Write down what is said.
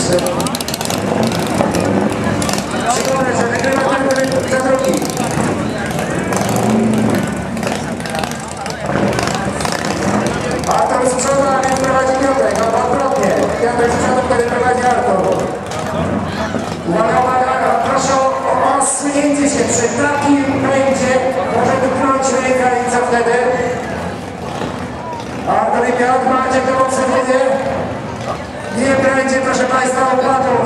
Trzy. Przypomnę, że wygrywa ten za drugi. A tam z przodu, a więc prowadzi Piotrek, odwrotnie. Piotrek z przodu, który prowadzi Artur. Uwaga, proszę o osunięcie się przy takim pędzie. Może wypchnąć ręka i co wtedy? Artur i Piotr, macie to w. Nie będzie, proszę Państwa, opłata